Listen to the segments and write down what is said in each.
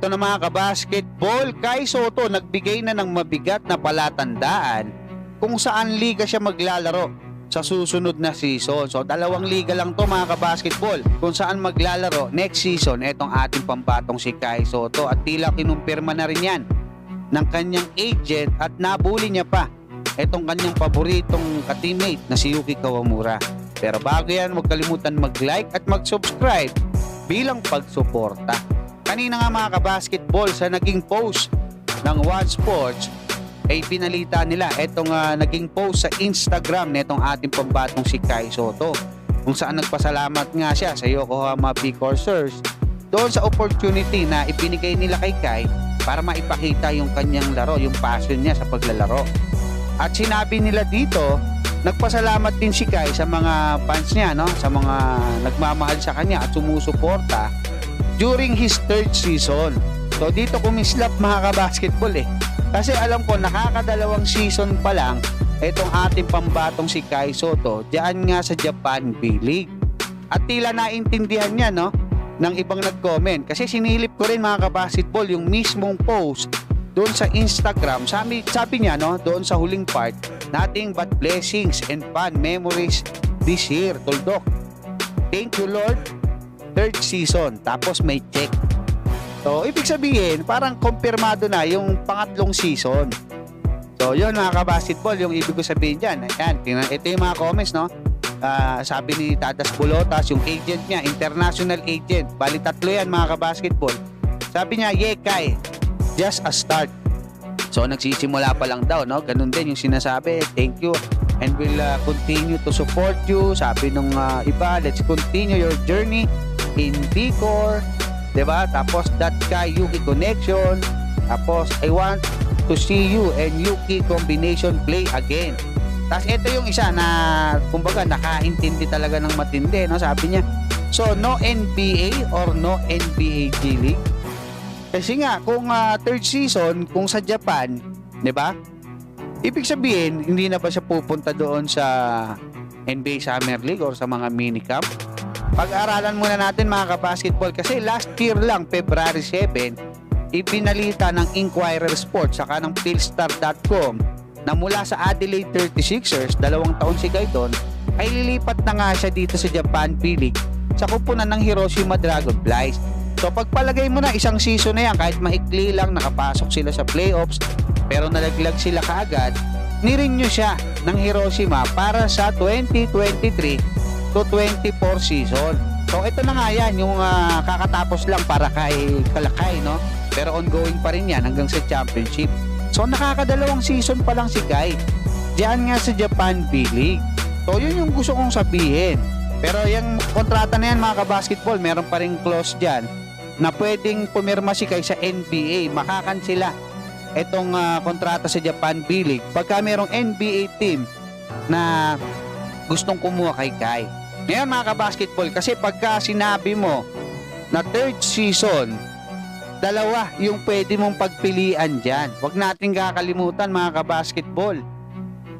Ito na mga kabasketball, Kai Soto nagbigay na ng mabigat na palatandaan kung saan liga siya maglalaro sa susunod na season. So dalawang liga lang to mga kabasketball kung saan maglalaro next season itong ating pambatong si Kai Soto at tila kinumpirma na rin yan ng kanyang agent at nabuli niya pa itong kanyang paboritong ka-teammate na si Yuki Kawamura. Pero bago yan, huwag kalimutan mag-like at mag-subscribe bilang pagsuporta. Kanina nga mga kabasketball sa naging post ng One Sports ay pinalita nila itong ah, naging post sa Instagram nitong ating pambatong si Kai Soto kung saan nagpasalamat nga siya sa Yokohama Big Coursers doon sa opportunity na ibinigay nila kay Kai para maipakita yung kanyang laro, yung passion niya sa paglalaro. At sinabi nila dito, nagpasalamat din si Kai sa mga fans niya, no? sa mga nagmamahal sa kanya at sumusuporta during his third season. So dito kumislap mga kabasketball eh. Kasi alam ko nakakadalawang season pa lang itong ating pambatong si Kai Soto diyan nga sa Japan B-League. At tila naintindihan niya no ng ibang nag-comment kasi sinilip ko rin mga kabasketball yung mismong post doon sa Instagram. Sabi, sabi niya no doon sa huling part, nothing but blessings and fun memories this year, Tuldok. Thank you Lord third season tapos may check. So, ibig sabihin, parang kumpirmado na yung pangatlong season. So, yun mga kabasketball, yung ibig ko sabihin dyan. Ayan, ito yung mga comments, no? Ah, sabi ni Tatas Bulotas, yung agent niya, international agent. Bali tatlo yan mga kabasketball. Sabi niya, Yekay, just a start. So, nagsisimula pa lang daw, no? Ganun din yung sinasabi. Thank you and will uh, continue to support you. Sabi nung uh, iba, let's continue your journey in Bicor, 'di ba? Tapos that guy Yuki connection. Tapos I want to see you and Yuki combination play again. Tapos ito yung isa na kumbaga nakaintindi talaga ng matindi, no? Sabi niya, so no NBA or no NBA G League? Kasi nga kung ah, third season kung sa Japan, 'di ba? Ibig sabihin, hindi na ba siya pupunta doon sa NBA Summer League or sa mga minicamp? Pag-aralan muna natin mga kabasketball kasi last year lang, February 7, ipinalita ng Inquirer Sports saka ng Philstar.com na mula sa Adelaide 36ers, dalawang taon si Guy doon, ay lilipat na nga siya dito sa Japan P-League sa kupunan ng Hiroshima Dragonflies. So pagpalagay mo na isang season na yan, kahit maikli lang, nakapasok sila sa playoffs, pero nalaglag sila kaagad, nirenew siya ng Hiroshima para sa 2023 to 24 season. So ito na nga yan, yung ah, kakatapos lang para kay Kalakay, no? Pero ongoing pa rin yan hanggang sa championship. So nakakadalawang season pa lang si Kai. Diyan nga sa Japan B-League. So yun yung gusto kong sabihin. Pero yung kontrata na yan mga kabasketball, meron pa rin clause dyan na pwedeng pumirma si Kai sa NBA. Makakansila itong ah, kontrata sa Japan B-League pagka merong NBA team na gustong kumuha kay Kai. Ngayon mga kabasketball, kasi pagka sinabi mo na third season, dalawa yung pwede mong pagpilian dyan. Huwag natin kakalimutan mga kabasketball.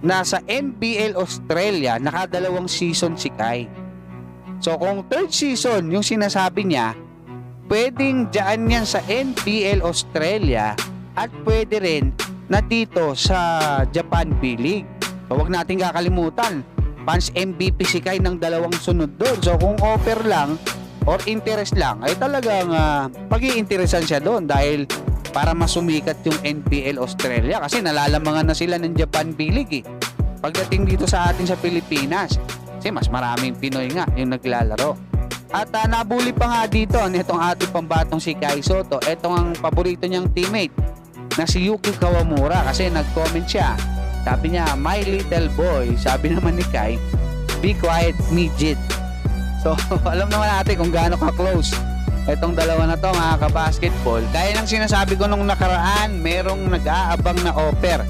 Nasa NBL Australia, nakadalawang season si Kai. So kung third season yung sinasabi niya, pwedeng dyan yan sa NBL Australia at pwede rin na dito sa Japan B-League. So huwag natin kakalimutan, fans MVP si Kai ng dalawang sunod doon. So kung offer lang or interest lang, ay talagang uh, pag-iinteresan siya doon dahil para masumikat yung NPL Australia kasi nalalamangan na sila ng Japan B-League eh. Pagdating dito sa atin sa Pilipinas, kasi mas maraming Pinoy nga yung naglalaro. At uh, nabuli pa nga dito nitong ating pambatong si Kai Soto. Ito ang paborito niyang teammate na si Yuki Kawamura kasi nag-comment siya sabi niya, my little boy. Sabi naman ni Kai, be quiet, midget. So, alam naman natin kung gaano ka-close itong dalawa na to mga kabasketball. Kaya nang sinasabi ko nung nakaraan, merong nag-aabang na offer.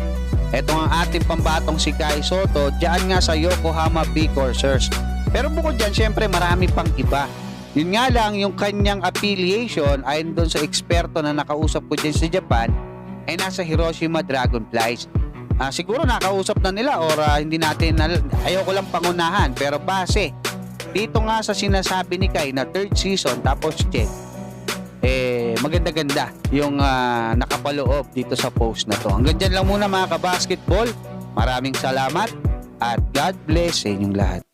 Ito ang ating pambatong si Kai Soto, dyan nga sa Yokohama B Coursers. Pero bukod dyan, syempre marami pang iba. Yun nga lang, yung kanyang affiliation, ayon doon sa eksperto na nakausap ko dyan sa Japan, ay nasa Hiroshima Dragonflies. Ah, siguro nakausap na nila or ah, hindi natin nal- ayoko lang pangunahan pero base dito nga sa sinasabi ni Kai na third season tapos check eh maganda-ganda yung ah, nakapaloob dito sa post na to. Hanggang dyan lang muna mga kabasketball. Maraming salamat at God bless sa inyong lahat.